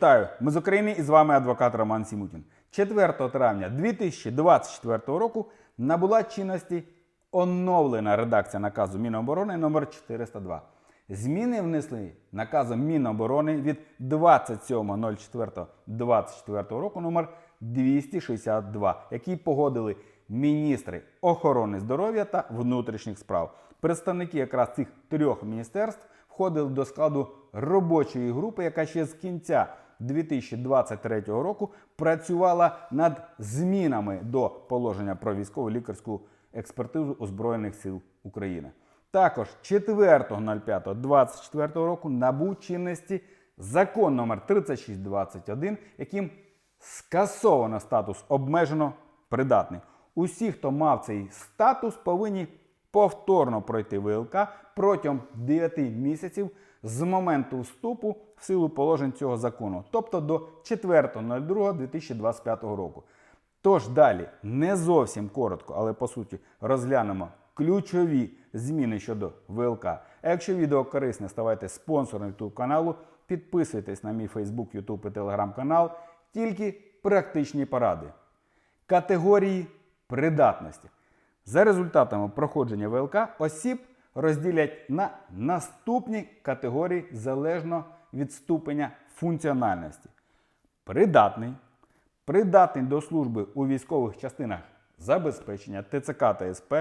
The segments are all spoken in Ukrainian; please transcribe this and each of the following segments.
Вітаю! Ми з України і з вами адвокат Роман Сімутін. 4 травня 2024 року набула чинності оновлена редакція наказу Міноборони номер 402. Зміни внесли наказом Міноборони від 27.04.24 року номер 262, який погодили міністри охорони здоров'я та внутрішніх справ. Представники якраз цих трьох міністерств входили до складу робочої групи, яка ще з кінця 2023 року працювала над змінами до положення про військово лікарську експертизу у Збройних сил України. Також 4.05.24 року набув чинності закон номер 3621, яким скасовано статус обмежено придатний. Усі, хто мав цей статус, повинні повторно пройти ВЛК протягом 9 місяців з моменту вступу в силу положень цього закону, тобто до 4.02.2025 року. Тож далі не зовсім коротко, але по суті розглянемо ключові зміни щодо ВЛК. А якщо відео корисне, ставайте спонсором YouTube каналу, підписуйтесь на мій Facebook, YouTube і Telegram канал. Тільки практичні поради. Категорії придатності. За результатами проходження ВЛК осіб розділять на наступні категорії залежно від ступеня функціональності. Придатний, придатний до служби у військових частинах забезпечення ТЦК та СП,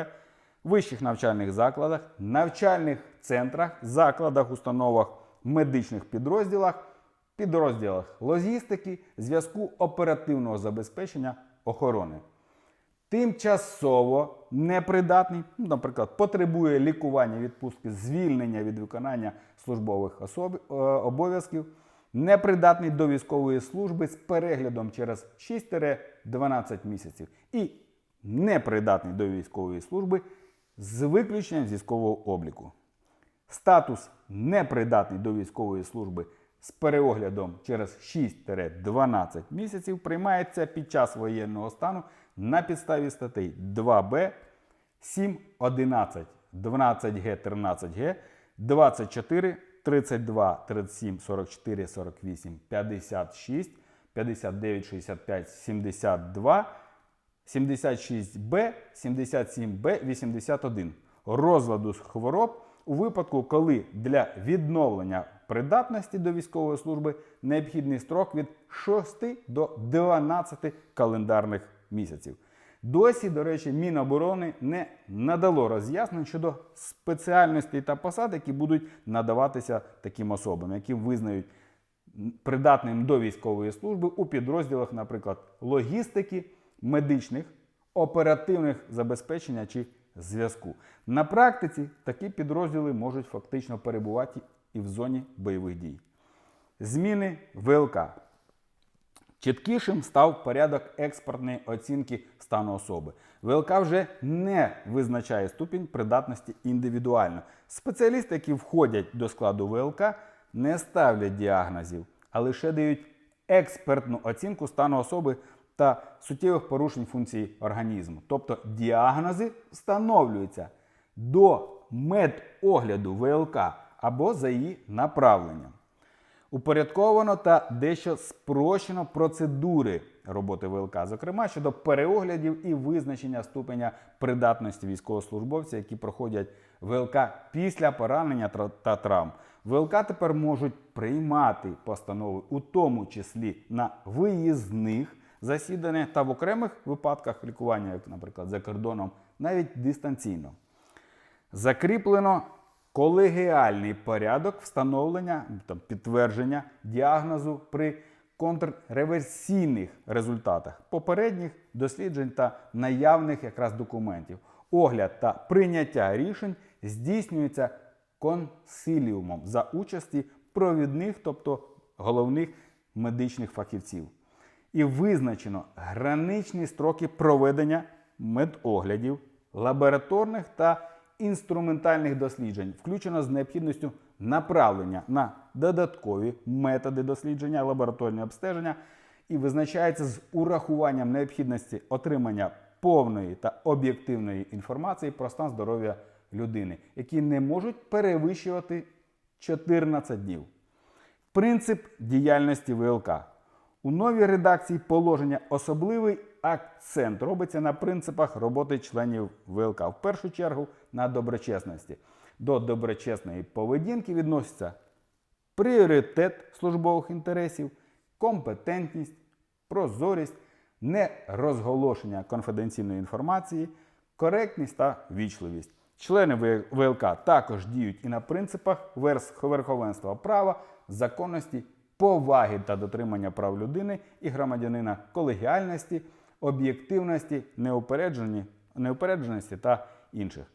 вищих навчальних закладах, навчальних центрах, закладах, установах, медичних підрозділах, підрозділах логістики, зв'язку оперативного забезпечення охорони. Тимчасово непридатний, ну, наприклад, потребує лікування відпустки, звільнення від виконання службових е, обов'язків, непридатний до військової служби з переглядом через 6-12 місяців і непридатний до військової служби з виключенням з обліку. Статус непридатний до військової служби з переоглядом через 6-12 місяців приймається під час воєнного стану на підставі статей 2Б, 7, 11, 12Г, 13Г, 24, 32, 37, 44, 48, 56, 59, 65, 72, 76Б, 77Б, 81 розладу з хвороб у випадку, коли для відновлення придатності до військової служби необхідний строк від 6 до 12 календарних місяців. Досі, до речі, Міноборони не надало роз'яснень щодо спеціальностей та посад, які будуть надаватися таким особам, які визнають придатним до військової служби у підрозділах, наприклад, логістики, медичних, оперативних забезпечення чи зв'язку. На практиці такі підрозділи можуть фактично перебувати і в зоні бойових дій. Зміни ВЛК. Чіткішим став порядок експортної оцінки стану особи. ВЛК вже не визначає ступінь придатності індивідуально. Спеціалісти, які входять до складу ВЛК, не ставлять діагнозів, а лише дають експертну оцінку стану особи та суттєвих порушень функцій організму. Тобто діагнози встановлюються до медогляду ВЛК або за її направленням. Упорядковано та дещо спрощено процедури роботи ВЛК, зокрема щодо переоглядів і визначення ступеня придатності військовослужбовців, які проходять ВЛК після поранення та травм. ВЛК тепер можуть приймати постанови, у тому числі на виїзних засіданнях та в окремих випадках лікування, як, наприклад, за кордоном, навіть дистанційно. Закріплено колегіальний порядок встановлення там, підтвердження діагнозу при контрреверсійних результатах попередніх досліджень та наявних якраз документів. Огляд та прийняття рішень здійснюється консиліумом за участі провідних, тобто головних медичних фахівців. І визначено граничні строки проведення медоглядів, лабораторних та інструментальних досліджень, включено з необхідністю направлення на додаткові методи дослідження, лабораторні обстеження і визначається з урахуванням необхідності отримання повної та об'єктивної інформації про стан здоров'я людини, які не можуть перевищувати 14 днів. Принцип діяльності ВЛК. У новій редакції положення особливий акцент робиться на принципах роботи членів ВЛК. В першу чергу на доброчесності. До доброчесної поведінки відносяться пріоритет службових інтересів, компетентність, прозорість, нерозголошення конфіденційної інформації, коректність та вічливість. Члени ВЛК також діють і на принципах верховенства права, законності, поваги та дотримання прав людини і громадянина, колегіальності, об'єктивності, неупередженості та інших.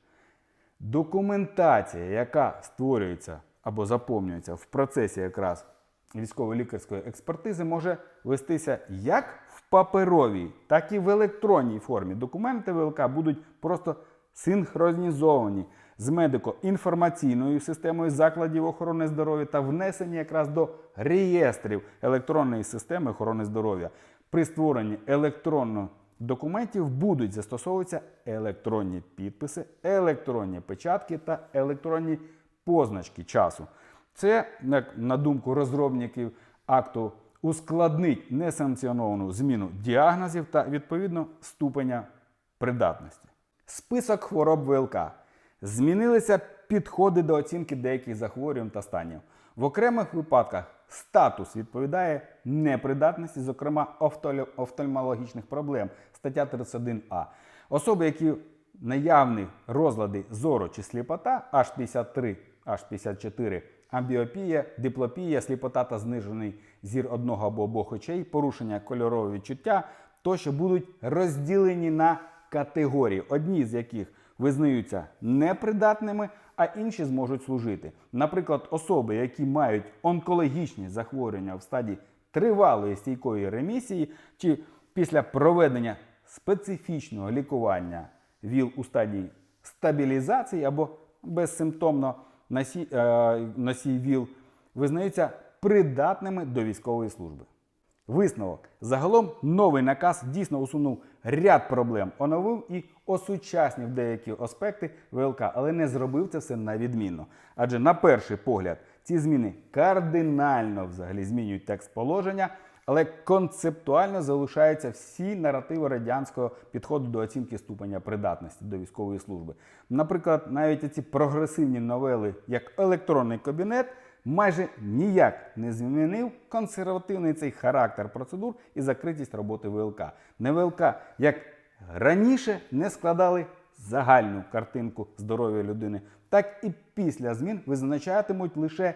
Документація, яка створюється або заповнюється в процесі якраз військово-лікарської експертизи, може вестися як в паперовій, так і в електронній формі. Документи ВЛК будуть просто синхронізовані з медико-інформаційною системою закладів охорони здоров'я та внесені якраз до реєстрів електронної системи охорони здоров'я. При створенні електронного документів будуть застосовуватися електронні підписи, електронні печатки та електронні позначки часу. Це, на думку розробників акту, ускладнить несанкціоновану зміну діагнозів та відповідно ступеня придатності. Список хвороб ВЛК. Змінилися підходи до оцінки деяких захворювань та станів. В окремих випадках статус відповідає непридатності, зокрема офтальмологічних проблем, стаття 31а. Особи, які наявні розлади зору чи сліпота H53, H54, амбіопія, диплопія, сліпота та знижений зір одного або обох очей, порушення кольорового відчуття, тощо будуть розділені на категорії, одні з яких визнаються непридатними, а інші зможуть служити. Наприклад, особи, які мають онкологічні захворювання в стадії тривалої стійкої ремісії, чи після проведення специфічного лікування ВІЛ у стадії стабілізації або безсимптомно носій, е, носій ВІЛ, визнаються придатними до військової служби. Висновок. Загалом новий наказ дійсно усунув ряд проблем, оновив і осучаснив деякі аспекти ВЛК, але не зробив це все на відмінно. Адже на перший погляд ці зміни кардинально взагалі змінюють текст положення, але концептуально залишаються всі наративи радянського підходу до оцінки ступеня придатності до військової служби. Наприклад, навіть ці прогресивні новели, як електронний кабінет, майже ніяк не змінив консервативний цей характер процедур і закритість роботи ВЛК. Не ВЛК, як раніше не складали загальну картинку здоров'я людини, так і після змін визначатимуть лише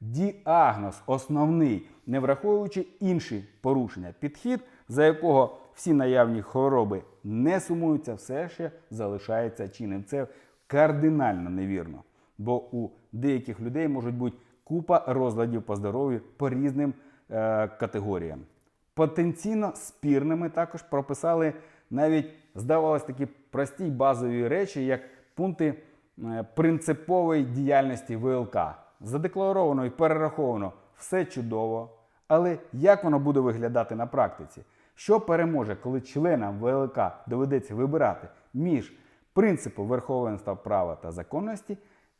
діагноз основний, не враховуючи інші порушення. Підхід, за якого всі наявні хвороби не сумуються, все ще залишається чинним. Це кардинально невірно. Бо у деяких людей можуть бути купа розладів по здоров'ю по різним е, категоріям. Потенційно спірними також прописали навіть, здавалось, такі прості базові речі, як пункти е, принципової діяльності ВЛК. Задекларовано і перераховано все чудово. Але як воно буде виглядати на практиці? Що переможе, коли членам ВЛК доведеться вибирати між принципом верховенства права та законності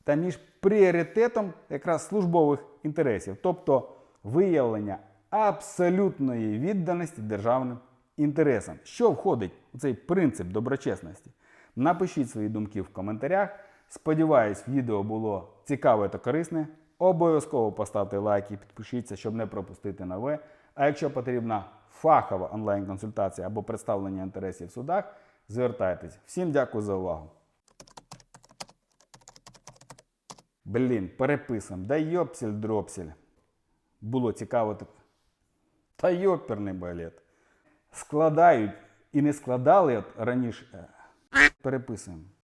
та між пріоритетом якраз службових інтересів, тобто виявлення абсолютної відданості державним інтересам. Що входить у цей принцип доброчесності? Напишіть свої думки в коментарях. Сподіваюсь, відео було цікаве та корисне. Обов'язково поставте лайк і підпишіться, щоб не пропустити нове. А якщо потрібна фахова онлайн-консультація або представлення інтересів в судах, звертайтесь. Всім дякую за увагу. Блін, переписуємо. Да йопсель дропсель. Було цікаво. так. Та йоперний балет. Складають і не складали от раніше. е, Переписуємо.